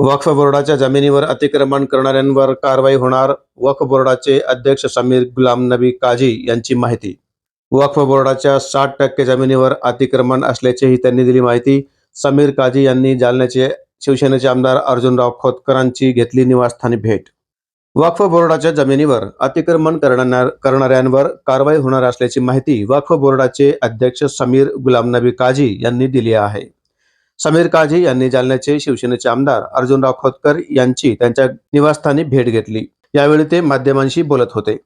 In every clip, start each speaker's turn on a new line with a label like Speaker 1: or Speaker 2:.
Speaker 1: वक्फ बोर्डाच्या जमिनीवर अतिक्रमण करणाऱ्यांवर कारवाई होणार वक्फ बोर्डाचे अध्यक्ष समीर गुलाम नबी काझी यांची माहिती. वक्फ बोर्डाच्या साठ टक्के जमिनीवर अतिक्रमण असल्याचीही त्यांनी दिली माहिती. समीर काझी यांनी जालन्याचे शिवसेनेचे आमदार अर्जुनराव खोतकरांची घेतली निवासस्थानी भेट. वक्फ बोर्डाच्या जमिनीवर अतिक्रमण करणार करणाऱ्यांवर कारवाई होणार असल्याची माहिती वक्फ बोर्डाचे अध्यक्ष समीर गुलाम नबी काझी यांनी दिली आहे. समीर काझी यांनी जालन्याचे शिवसेनेचे आमदार अर्जुनराव खोतकर यांची त्यांच्या निवासस्थानी भेट घेतली. यावेळी ते माध्यमांशी बोलत होते.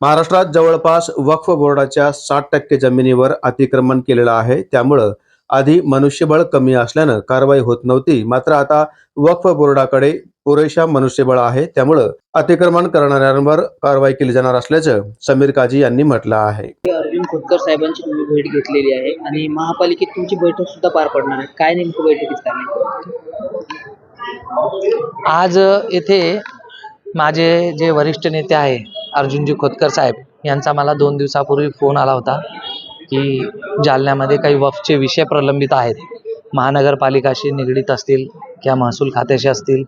Speaker 1: महाराष्ट्रात जवळपास वक्फ बोर्डाच्या साठ टक्के जमिनीवर अतिक्रमण केलेलं आहे. त्यामुळं आधी मनुष्यबळ कमी असल्यानं कारवाई होत नव्हती. मात्र आता वक्फ बोर्डाकडे पुरेशा मनुष्यबळ आहे. त्यामुळं अतिक्रमण करणाऱ्यांवर कारवाई केली जाणार असल्याचं समीर काझी यांनी म्हटलं आहे.
Speaker 2: अर्जुन खोतकर साहेबांची तुम्ही भेट घेतलेली आहे आणि महापालिकेत तुमची बैठक सुद्धा पार पडणार आहे. काय नेमकं बैठकीत काय
Speaker 3: आज येथे माझे जे वरिष्ठ नेते आहे अर्जुनजी खोतकर साहेब यांचा मला दोन दिवसापूर्वी फोन आला होता. की जालन्यामध्ये काही वफचे विषय प्रलंबित आहेत. महानगरपालिकाशी निगडीत असतील किंवा महसूल खात्याशी असतील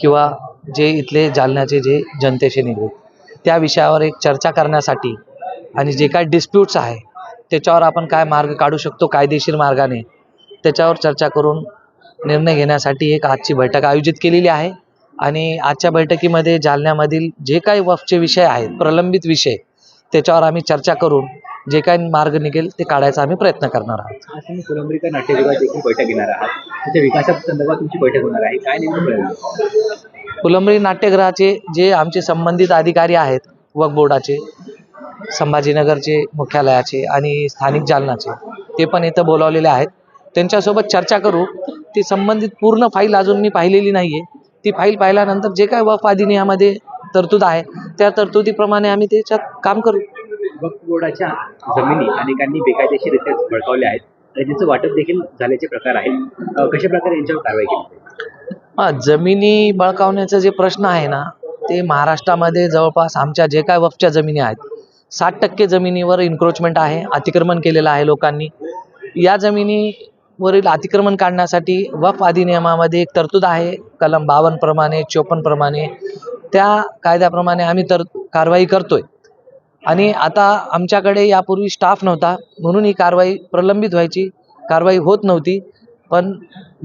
Speaker 3: किंवा जे इथले जालन्याचे जे जनतेशी निगडीत. त्या विषयावर एक चर्चा करण्यासाठी आणि जे काय डिस्प्यूट्स आहे त्याच्यावर आपण काय मार्ग काढू शकतो कायदेशीर मार्गाने त्याच्यावर चर्चा करून निर्णय घेण्यासाठी एक आजची बैठक आयोजित केलेली आहे. आणि आजच्या बैठकीमध्ये जालन्यामधील जे काही वफचे विषय आहेत प्रलंबित विषय त्याच्यावर आम्ही चर्चा करून जे काही मार्ग निघेल ते काढायचा आम्ही प्रयत्न करणार आहोत.
Speaker 2: आज तुम्ही फुलंब्रीकर नाट्यगृहात देखील बैठक घेणार आहात? त्याच्या विकासासंदर्भात तुमची बैठक होणार आहे. काय नेमकं मिळालं
Speaker 3: फुलंब्री नाट्यगृहाचे जे आमचे संबंधित अधिकारी आहेत वक बोर्डाचे संभाजीनगरचे मुख्यालयाचे आणि स्थानिक जालनाचे ते पण इथं बोलावलेले आहेत. त्यांच्यासोबत चर्चा करू. ती संबंधित पूर्ण फाईल अजून मी पाहिलेली नाही आहे ती फाईल पाहिल्यानंतर जे काय वफ अधिनियमामध्ये तरतूद आहे त्या तरतुदीप्रमाणे आम्ही त्याच्यात काम करू.
Speaker 2: वक्फ बोर्डाच्या जमिनी अनेकांनी बेकायदेशीरित्या बळकावल्या आहेत. आणि त्यांचं वाटप देखील झाल्याचे प्रकार आहेत. कशा प्रकारे यांच्यावर कारवाई केली
Speaker 3: हा जमिनी बळकावण्याचा जे प्रश्न आहे ना ते महाराष्ट्रामध्ये जवळपास आमच्या जे काय वफच्या जमिनी आहेत साठ टक्के जमिनीवर इन्क्रोचमेंट आहे अतिक्रमण केलेलं आहे लोकांनी. या जमिनीवरील अतिक्रमण काढण्यासाठी वफ अधिनियमामध्ये एक तरतूद आहे कलम बावन्न प्रमाणे चोपन्न प्रमाणे. त्या कायद्याप्रमाणे आम्ही तर कारवाई करतोय. आणि आता आमच्याकडे यापूर्वी स्टाफ नव्हता म्हणून ही कारवाई प्रलंबित व्हायची. कारवाई होत नव्हती पण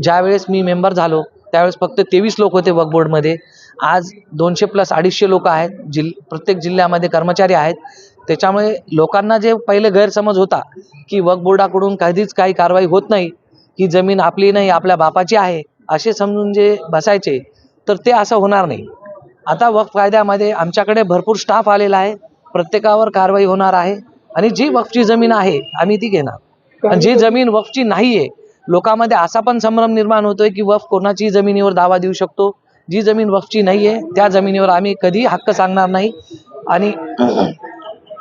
Speaker 3: ज्यावेळेस मी मेंबर झालो त्यावेळेस फक्त तेवीस लोक होते वकबोर्डमध्ये आज दोनशे प्लस अडीचशे लोक आहेत जिल प्रत्येक जिल्ह्यामध्ये कर्मचारी आहेत. त्याच्यामुळे लोकांना जे पहिले गैरसमज होता की वकबोर्डाकडून कधीच काही कारवाई होत नाही ही जमीन आपली नाही आपल्या बापाची आहे असे समजून जे बसायचे तर ते असं होणार नाही. आता वक्फ कायद्यामध्ये आमच्याकडे भरपूर स्टाफ आलेला आहे. प्रत्येकावर कारवाई होणार आहे आणि जी वक्फची जमीन आहे आम्ही ती घेणार. आणि जी जमीन वक्फची नाही आहे लोकांमध्ये असा पण संभ्रम निर्माण होतोय की वक्फ कोणाची जमिनीवर दावा देऊ शकतो. जी जमीन वक्फची नाही आहे त्या जमिनीवर आम्ही कधी हक्क सांगणार नाही आणि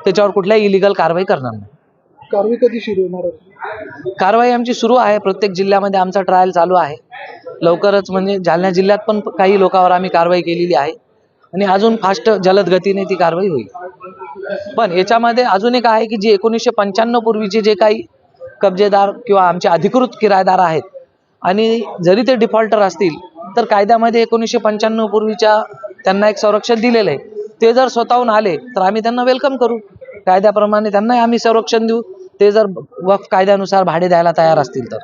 Speaker 3: त्याच्यावर कुठल्याही इलिगल कारवाई करणार नाही.
Speaker 4: कारवाई कधी सुरू होणार
Speaker 3: कारवाई आमची सुरू आहे प्रत्येक जिल्ह्यामध्ये आमचा ट्रायल चालू आहे. लवकरच म्हणजे जालना जिल्ह्यात पण काही लोकांवर आम्ही कारवाई केलेली आहे. आणि अजून फास्ट जलद गतीने ती कारवाई होईल. पण याच्यामध्ये अजून एक आहे की जे एकोणीसशे पंच्याण्णव पूर्वीचे जे काही कब्जेदार किंवा आमचे अधिकृत किरायदार आहेत आणि जरी ते डिफॉल्टर असतील तर कायद्यामध्ये एकोणीसशे पंच्याण्णव पूर्वीच्या त्यांना एक संरक्षण दिलेलं आहे. ते जर स्वतःहून आले तर आम्ही त्यांना वेलकम करू. कायद्याप्रमाणे त्यांनाही आम्ही संरक्षण देऊ. ते जर वक्फ कायद्यानुसार भाडे द्यायला तयार असतील तर.